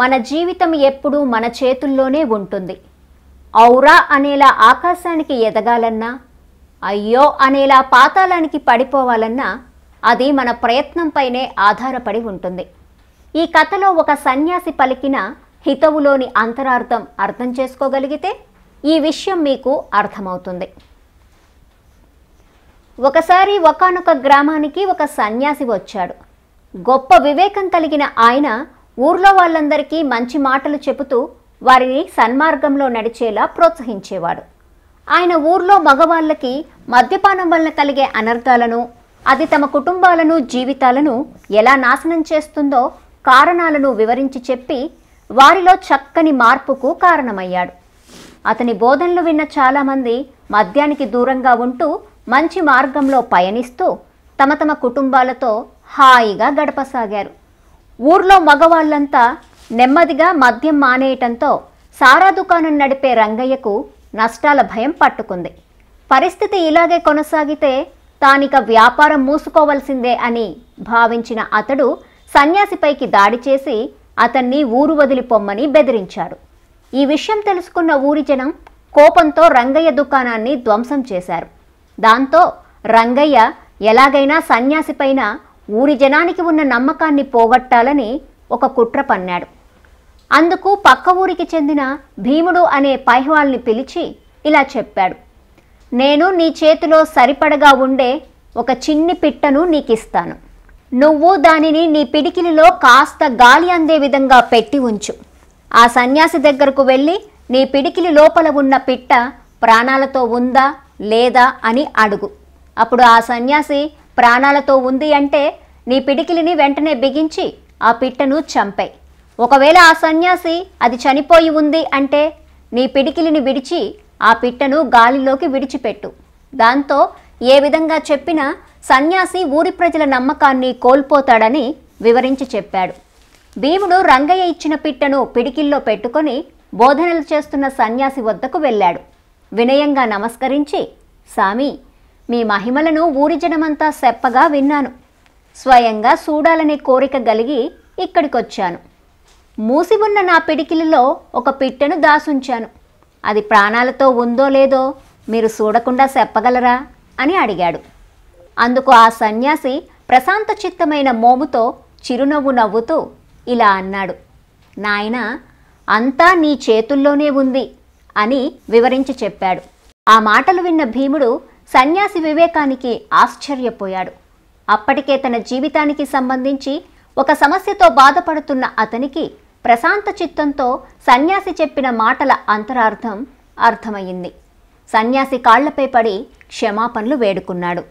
మన జీవితం ఎప్పుడూ మన చేతుల్లోనే ఉంటుంది. ఔరా అనేలా ఆకాశానికి ఎదగాలన్నా అయ్యో అనేలా పాతాళానికి పడిపోవాలన్నా అది మన ప్రయత్నంపైనే ఆధారపడి ఉంటుంది. ఈ కథలో ఒక సన్యాసి పలికిన హితవులోని అంతరార్థం అర్థం చేసుకోగలిగితే ఈ విషయం మీకు అర్థమవుతుంది. ఒకసారి ఒకానొక గ్రామానికి ఒక సన్యాసి వచ్చాడు. గొప్ప వివేకం కలిగిన ఆయన ఊర్లో వాళ్ళందరికీ మంచి మాటలు చెబుతూ వారిని సన్మార్గంలో నడిచేలా ప్రోత్సహించేవాడు. ఆయన ఊర్లో మగవాళ్ళకి మద్యపానం వలన కలిగే అనర్థాలను అది తమ కుటుంబాలను జీవితాలను ఎలా నాశనం చేస్తుందో కారణాలను వివరించి చెప్పి వారిలో చక్కని మార్పుకు కారణమయ్యాడు. అతని బోధనలు విన్న చాలామంది మద్యానికి దూరంగా ఉంటూ మంచి మార్గంలో పయనిస్తూ తమ తమ కుటుంబాలతో హాయిగా గడపసాగారు. ఊర్లో మగవాళ్ళంతా నెమ్మదిగా మద్యం మానేయటంతో సారా దుకాణం నడిపే రంగయ్యకు నష్టాల భయం పట్టుకుంది. పరిస్థితి ఇలాగే కొనసాగితే తానిక వ్యాపారం మూసుకోవలసిందే అని భావించిన అతడు సన్యాసిపైకి దాడి చేసి అతన్ని ఊరు వదిలిపొమ్మని బెదిరించాడు. ఈ విషయం తెలుసుకున్న ఊరి జనం కోపంతో రంగయ్య దుకాణాన్ని ధ్వంసం చేశారు. దాంతో రంగయ్య ఎలాగైనా సన్యాసిపైన ఊరి జనానికి ఉన్న నమ్మకాన్ని పోగొట్టాలని ఒక కుట్ర పన్నాడు. అందుకు పక్క ఊరికి చెందిన భీముడు అనే పైహ్వాల్ని పిలిచి ఇలా చెప్పాడు. నేను నీ చేతిలో సరిపడగా ఉండే ఒక చిన్ని పిట్టను నీకిస్తాను. నువ్వు దానిని నీ పిడికిలిలో కాస్త గాలి అందే విధంగా పెట్టి ఉంచు. ఆ సన్యాసి దగ్గరకు వెళ్ళి నీ పిడికిలి లోపల ఉన్న పిట్ట ప్రాణాలతో ఉందా లేదా అని అడుగు. అప్పుడు ఆ సన్యాసి ప్రాణాలతో ఉంది అంటే నీ పిడికిలిని వెంటనే బిగించి ఆ పిట్టను చంపాయి ఒకవేళ ఆ సన్యాసి అది చనిపోయి ఉంది అంటే నీ పిడికిలిని విడిచి ఆ పిట్టను గాలిలోకి విడిచిపెట్టు. దాంతో ఏ విధంగా చెప్పినా సన్యాసి ఊరి ప్రజల నమ్మకాన్ని కోల్పోతాడని వివరించి చెప్పాడు. భీముడు రంగయ్య ఇచ్చిన పిట్టను పిడికిల్లో పెట్టుకొని బోధనలు చేస్తున్న సన్యాసి వద్దకు వెళ్ళాడు. వినయంగా నమస్కరించి సామి మీ మహిమలను ఊరి జనమంతా సెప్పగా విన్నాను. స్వయంగా చూడాలనే కోరిక కలిగి ఇక్కడికొచ్చాను. మూసి ఉన్న నా పిడికిలిలో ఒక పిట్టను దాసుంచాను. అది ప్రాణాలతో ఉందో లేదో మీరు చూడకుండా చెప్పగలరా అని అడిగాడు. అందుకు ఆ సన్యాసి ప్రశాంత చిత్తమైన మోముతో చిరునవ్వు నవ్వుతూ ఇలా అన్నాడు. నాయన అంతా నీ చేతుల్లోనే ఉంది అని వివరించి చెప్పాడు. ఆ మాటలు విన్న భీముడు సన్యాసి వివేకానికి ఆశ్చర్యపోయాడు. అప్పటికే తన జీవితానికి సంబంధించి ఒక సమస్యతో బాధపడుతున్న అతనికి ప్రశాంత చిత్తంతో సన్యాసి చెప్పిన మాటల అంతరార్థం అర్థమయ్యింది. సన్యాసి కాళ్ళపై పడి క్షమాపణలు వేడుకున్నాడు.